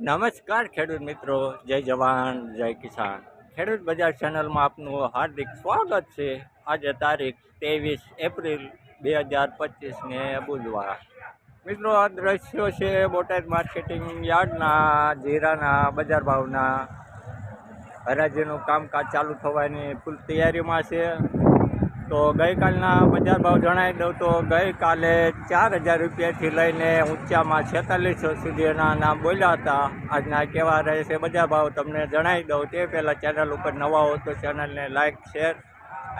નમસ્કાર ખેડૂત મિત્રો, જય જવાન, જય કિસાન. ખેડૂત બજાર ચેનલમાં આપનું હાર્દિક સ્વાગત છે. આજે તારીખ ત્રેવીસ એપ્રિલ બે હજાર પચીસને બુધવાર. મિત્રો, આ દ્રશ્યો છે બોટાદ માર્કેટિંગ યાર્ડના, જીરાના, બજાર ભાવના. હરાજીનું કામકાજ ચાલુ થવાની ફૂલ તૈયારીમાં છે. તો ગઈકાલના બજાર ભાવ જણાવી દઉં તો ગઈકાલે ચાર હજાર રૂપિયાથી લઈને ઊંચામાં છેતાલીસો સુધીના નામ બોલ્યા હતા. આજના કેવા રહે છે બજાર ભાવ તમને જણાવી દઉં તે પહેલાં ચેનલ ઉપર નવા હો તો ચેનલને લાઇક શેર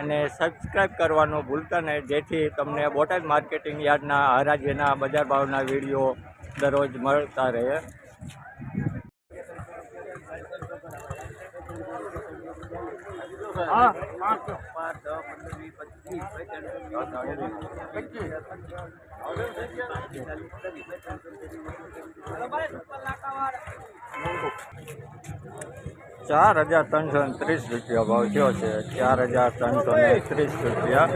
અને સબસ્ક્રાઈબ કરવાનું ભૂલતા નહીં, જેથી તમને બોટાદ માર્કેટિંગ યાર્ડના હરાજીના બજાર ભાવના વીડિયો દરરોજ મળતા રહે. ચાર હજાર ત્રણસો ને ત્રીસ રૂપિયા ભાવ થયો છે. ચાર હજાર ત્રણસો ને ત્રીસ રૂપિયા.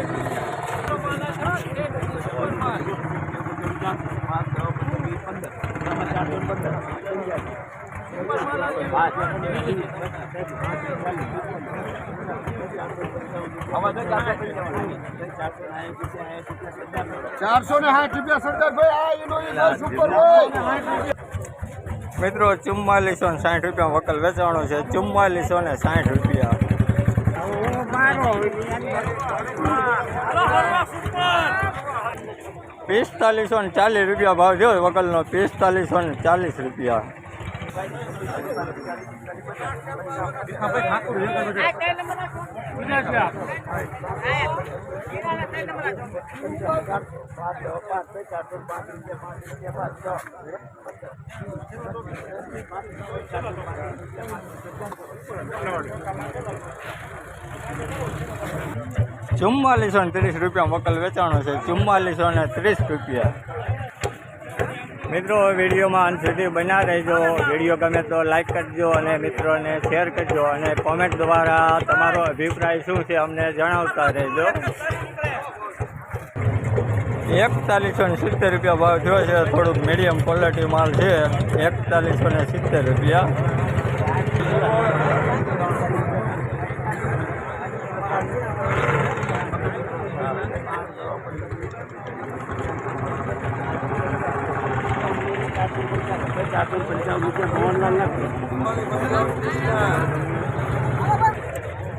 મિત્રો, ચુમ્માલીસો ને સાઠ રૂપિયા વકલ વેચવાનો છે. ચુમ્માલીસો ને સાઠ રૂપિયા. પિસ્તાલીસો ને ચાલીસ રૂપિયા ભાવ થયો વકલનો. પિસ્તાલીસો ને ચાલીસ રૂપિયા. ચુમ્માલીસો ને ત્રીસ રૂપિયા વકલ વેચાણો છે. ચુમ્માલીસો ને ત્રીસ રૂપિયા. મિત્રો, વિડીયોમાં અંત સુધી બના રહેજો. વીડિયો ગમે તો લાઈક કરજો અને મિત્રોને શેર કરજો અને કોમેન્ટ દ્વારા તમારો અભિપ્રાય શું છે અમને જણાવતા રહેજો. એકતાલીસો ને સિત્તેર રૂપિયા ભાવ થયો છે. થોડુંક મીડિયમ ક્વોલિટી માલ છે. એકતાલીસો ને સિત્તેર રૂપિયા.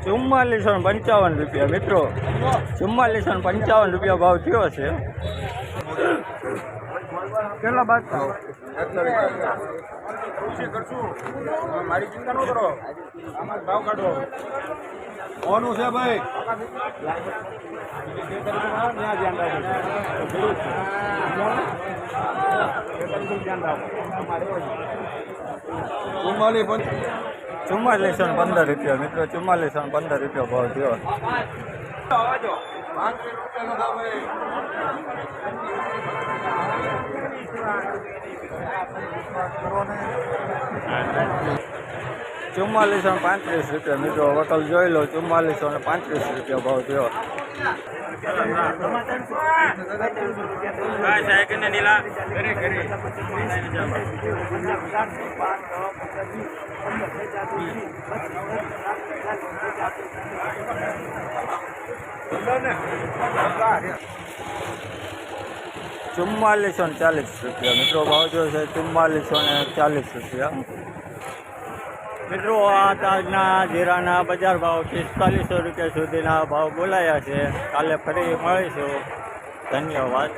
ચુમ્માલીસો ને પંચાવન રૂપિયા મિત્રો. ચુમ્માલીસો ને પંચાવન રૂપિયા ભાવ થયો છે. કેટલા બાદ મારી ચિંતા ન કરો આમાં ભાવ કાઢો કોનું છે ભાઈ ચુમ્માલી ચુમ્માલીસ ચુમ્માલીસો ને પંદર રૂપિયા મિત્રો ચુમ્માલીસો ને પંદર રૂપિયા ભાવ થયો. ચુમ્માલીસો ને પાંત્રીસ રૂપિયા. મિત્રો વકલ જોઈ લો ચુમ્માલીસો ને પાંત્રીસ રૂપિયા ભાવ થયો. ચુમ્માલીસો ને ચાલીસ રૂપિયા. મિત્રો ભાવ જો છે ચુમ્માલીસો ને ચાલીસ રૂપિયા. મિત્રો, આ તાજના જીરાના બજાર ભાવ પિસ્તાલીસો રૂપિયા સુધીના ભાવ બોલાયા છે. કાલે ફરી મળીશું. ધન્યવાદ.